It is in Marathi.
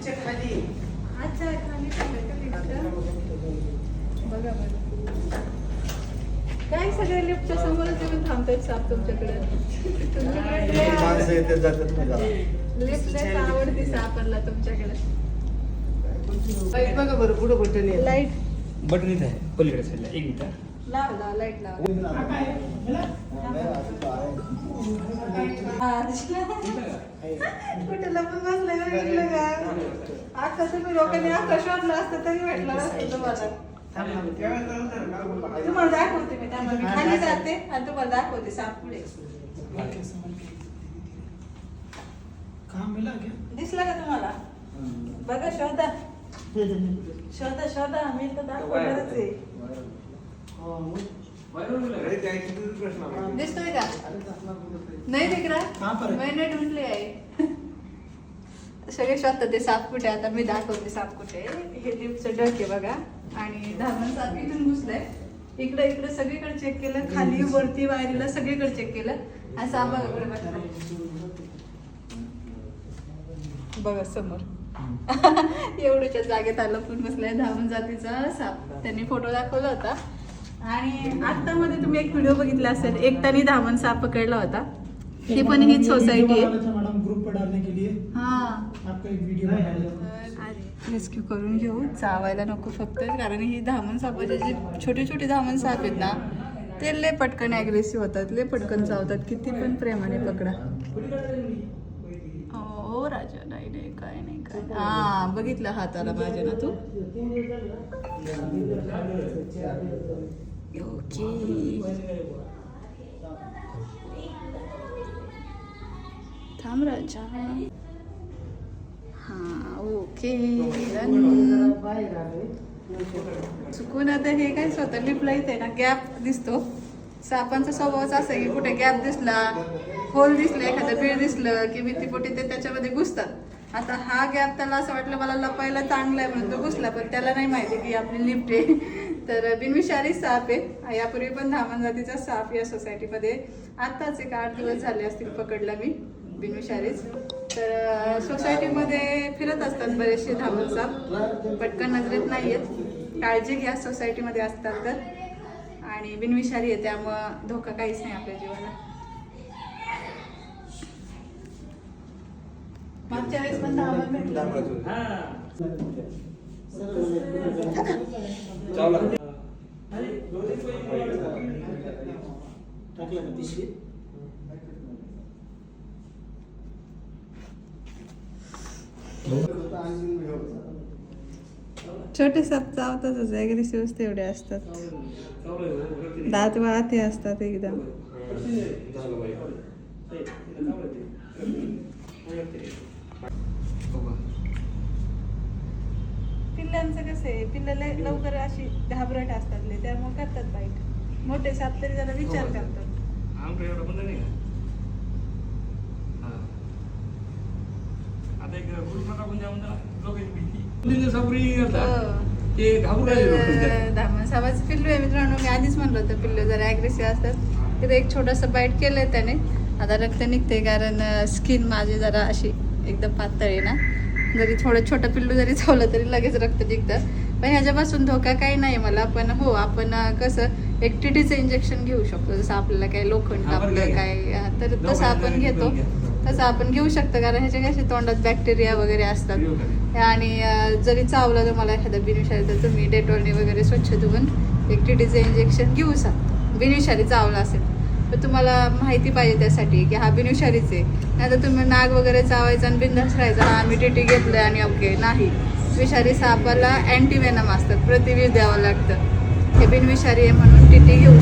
लिफ्टच्या खाली. अच्छा खाली. बघा बघा. काय सगळे लिफ्टच्या समोरच येऊन थांबतायत साप तुमच्याकडे? माणसं येतात जातात ना. लिफ्ट लय आवडती सापडला तुमच्याकडे. लाइट बघा बरं पुढं बटन आहे लाइट बटन इथं आहे पलीकडे साईडला एक मिनिट लाव लाव लाइट लाव. कुठे लपून बसलाय बघितलं? का आता तुम्ही लोकांनी आता शोधलं असतं तरी भेटलं नसतं तुम्हाला. तुम्हाला दाखवते मी त्यामुळे मी खाली जाते आणि तुम्हाला दाखवते साप पुढे दिसला का तुम्हाला? बघा शोधा. शोधा शोधा. मी तर दाखवणारच आहे. दिसतोय का? नाही दिख रहा मैंने ढूंढ लिया आहे. सगळे शोधतात ते साप कुठे आता मी दाखवते साप कुठे हे लिफ्टचं डक आहे बघा. आणि धामण साप इथून घुसलाय. इकडे इकडे सगळीकडे चेक केलं. खाली वरती वायरीला सगळीकडे चेक केलं. हा साप बघा बरं समोर. एवढ्याच्या जागेत आलं पण बसलाय धावून जातीचा साप. त्यांनी फोटो दाखवला होता. आणि आत्तामध्ये तुम्ही एक व्हिडिओ बघितला असेल. एकट्याने धावण साप पकडला होता. ती पण हीच सोसायटी आहे. मैडम ग्रुप पर डालने के लिए हा. आपका एक वीडियो बनाया रेस्क्यू करून घेऊ. चावायला नको फक्त कारण ही धामण सापाचे जे छोटे छोटे धामण साप आहेत ना ते लय पटकन ॲग्रेसिव्ह होतात लय पटकन चावतात. किती पण प्रेमाने पकडा. ओ राजा नाही नाही काय नाही काय. हा बघितलं हाताला माझ्या ना तू? ओके. थांब राजा. हा ओके. चुकून आता हे काय स्वतः लिपला इथे ना गॅप दिसतो. सापांचा स्वभावच असा की कुठे गॅप दिसला होल दिसलं एखादं बीळ दिसलं की भीतीपोटी ते त्याच्यामध्ये घुसतात. आता हा गॅप त्याला असं वाटलं मला लपायला चांगला आहे म्हणून तो घुसला पण त्याला नाही माहिती की आपली लिफ्ट आहे. तर बिनविषारी साप आहे. यापूर्वी पण धामण जातीचा साप या सोसायटीमध्ये आत्ताच एक आठ दिवस झाले असतील पकडला मी. बिनविषारीच तर सोसायटीमध्ये फिरत असतात बरेचसे धामण साप पटकन नजरेत नाही येत. काळजी घ्या सोसायटीमध्ये असतात तर. आणि बिनविषारी आहे त्यामुळं धोका काहीच नाही आपल्या जीवाला मागच्या वेळेस पण धामण भेटलं. छोटे साप चावतातच ॲग्रेसिव्ह तेवढे असतात. दात वाहते असतात एकदम. पिल्लांचं कसं आहे पिल्लं लय लवकर अशी घाबरट असतात त्यामुळे करतात बाईट मोठे साप तरी जरा विचार करतात आमकडे एवढं बंद नाही का हा. आता एक लोकांची भीती. ते घाबरून राहिले धामण सापाचं पिल्लू आहे मित्रांनो. मी आधीच म्हणलं होतं पिल्लू जरा ॲग्रेसिव्ह असतात. तिथे एक छोटंसं बाईट केलंय त्याने. आता रक्त निघते कारण स्किन माझी जरा अशी एकदम पातळ आहे ना. जरी थोडं छोटं पिल्लू जरी चावलं तरी लगेच रक्त निघतं. पण ह्याच्यापासून धोका काही नाही मला. पण हो आपण कसं एक टीटीचं इंजेक्शन घेऊ शकतो. जसं आपल्याला काय लोखंड हा, आपलं काय. हा, तर तसं आपण घेतो. तसं आपण घेऊ शकतो कारण ह्याच्या कसे तोंडात बॅक्टेरिया वगैरे असतात. आणि जरी चावलं तुम्हाला एखादं बिनविषारी तर तुम्ही डेटॉलने वगैरे स्वच्छ धुवून एक टीटीचं इंजेक्शन घेऊ शकता. बिनविषारी चावलं असेल तर तुम्हाला माहिती पाहिजे त्यासाठी की हा बिनविषारीच आहे. नाही तर तुम्ही नाग वगैरे चावायचा आणि बिंदास राहायचा हा आम्ही टीटी घेतलं आणि ओके नाही. विषारी सापाला अँटीवेनम असतात प्रतिविष द्यावं लागतं. हे बिनविषारी आहे म्हणून टीटी घेऊ